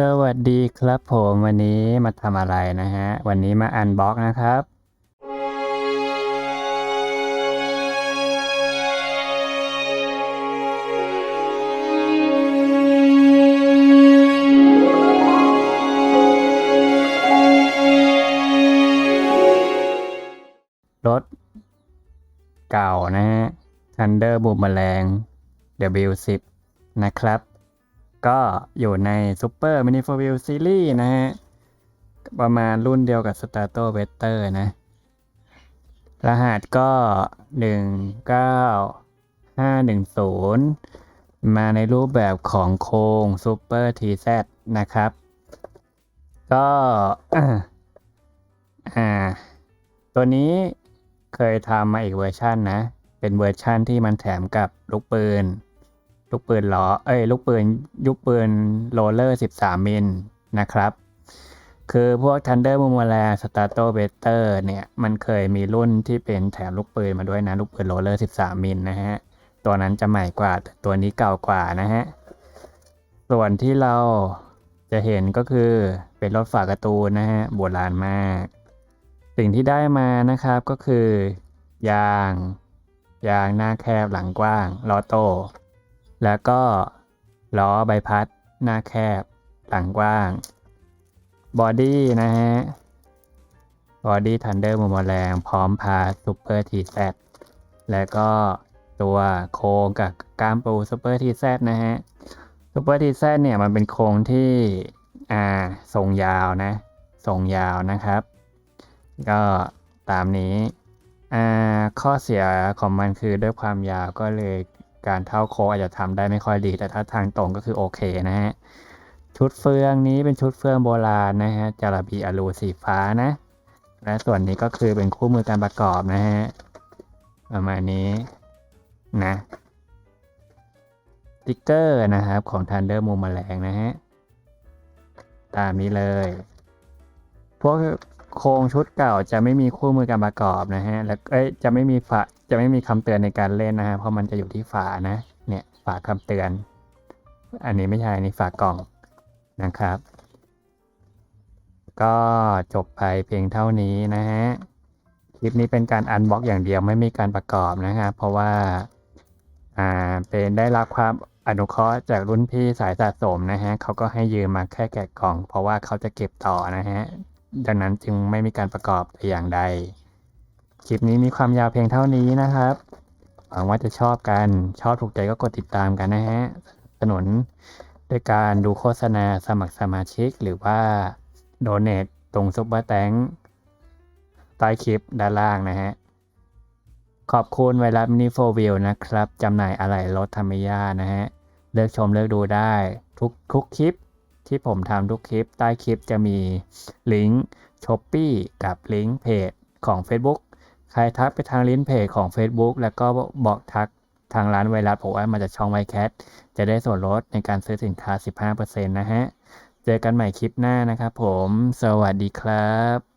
สวัสดีครับผมวันนี้มาทำอะไรนะฮะ วันนี้มาอันบ็อกนะครับ รถเก่านะฮะ Thunder Boomerang W10 นะครับ ก็อยู่ใน Super Mini 4 Wheel Series นะฮะ ประมาณรุ่นเดียวกับ Strato Vector นะ รหัสก็ 19510 มาในรูปแบบของโครง Super TZ นะครับ ก็อ่า ตัวนี้เคยทำมาอีกเวอร์ชันนะ เป็นเวอร์ชันที่มันแถมกับลูกปืน ลูกปืนล้อเอ้ยลูกปืนยุคปืนโรลเลอร์ 13 มิลนะครับ คือพวก Thunder b o o m e r a n g Strato v e c t o r เนี่ย มันเคยมีรุ่นที่เป็นแถมลูกปืนมาด้วยนะ ลูกปืนโรลเลอร์ 13 มิลนะฮะ ตัวนั้นจะใหม่กว่าตัวนี้เก่ากว่านะฮะ ส่วนที่เราจะเห็นก็คือเป็นรถฝากร์ตูนนะฮะโบราณมาก สิ่งที่ได้มานะครับก็คือ ยาง ยางหน้าแคบหลังกว้างล้อโต แล้วก็ล้อใบพัด หน้าแคบ หลังกว้าง บอดี้นะฮะ บอดี้ทันเดอร์มมแรง พร้อมพาซูเปอร์ทีแซแล้วก็ตัวโครงกับกามปูซูเปอร์ทีแซนะฮะซูเปอร์ทีแซเนี่ยมันเป็นโครงที่อ่าทรงยาวนะทรงยาวนะครับ ก็ตามนี้อ่าข้อเสียของมันคือด้วยความยาวก็เลย การเท่าโค้งอาจจะทำได้ไม่ค่อยดี แต่ถ้าทางตรงก็คือโอเคนะฮะ ชุดเฟืองนี้เป็นชุดเฟืองโบราณนะฮะจาระบีอลูสีฟ้านะ และส่วนนี้ก็คือเป็นคู่มือการประกอบนะฮะ ประมาณนี้นะติ๊กเกอร์นะครับของ Thunder มุมแมลงนะฮะ ตามนี้เลย พวก โครงชุดเก่าจะไม่มีคู่มือการประกอบนะฮะ แล้วจะไม่มีฝาจะไม่มีคำเตือนในการเล่นนะฮะ เพราะมันจะอยู่ที่ฝานะ เนี่ยฝาคำเตือน อันนี้ไม่ใช่อันนี้ฝากล่องนะครับ ก็จบไปเพียงเท่านี้นะฮะ คลิปนี้เป็นการอันบ็อกอย่างเดียวไม่มีการประกอบนะครับ เพราะว่า อ่า เป็นได้รับความอนุเคราะห์จากรุ่นพี่สายสะสมนะฮะเขาก็ให้ยืมมาแค่แกะกล่อง เพราะว่าเขาจะเก็บต่อนะฮะ ดังนั้นจึงไม่มีการประกอบแต่อย่างใด คลิปนี้มีความยาวเพียงเท่านี้นะครับ หวังว่าจะชอบกัน ชอบถูกใจก็กดติดตามกันนะฮะ สนุนด้วยการดูโฆษณาสมัครสมาชิก หรือว่าโดเน a ตรงซุปเปอร์แตงใต้คลิปด้านล่างนะฮะ ขอบคุณไวรัสมินิโฟวิลนะครับจำหน่ายอะไหล่รถธรรมยานะฮะ เลือกชมเลือกดูได้ทุกทุกคลิป ที่ผมทำทุกคลิป ใต้คลิปจะมีลิงก์ช้อปปี้กับลิงก์เพจของ Facebook ใครทักไปทางลิงก์เพจของ Facebook แล้วก็บอกทักทางร้านไวรัสผมว่ามาจากช่องไวแคทจะได้ส่วนลดในการซื้อสินค้า 15%นะฮะ เจอกันใหม่คลิปหน้านะครับผม สวัสดีครับ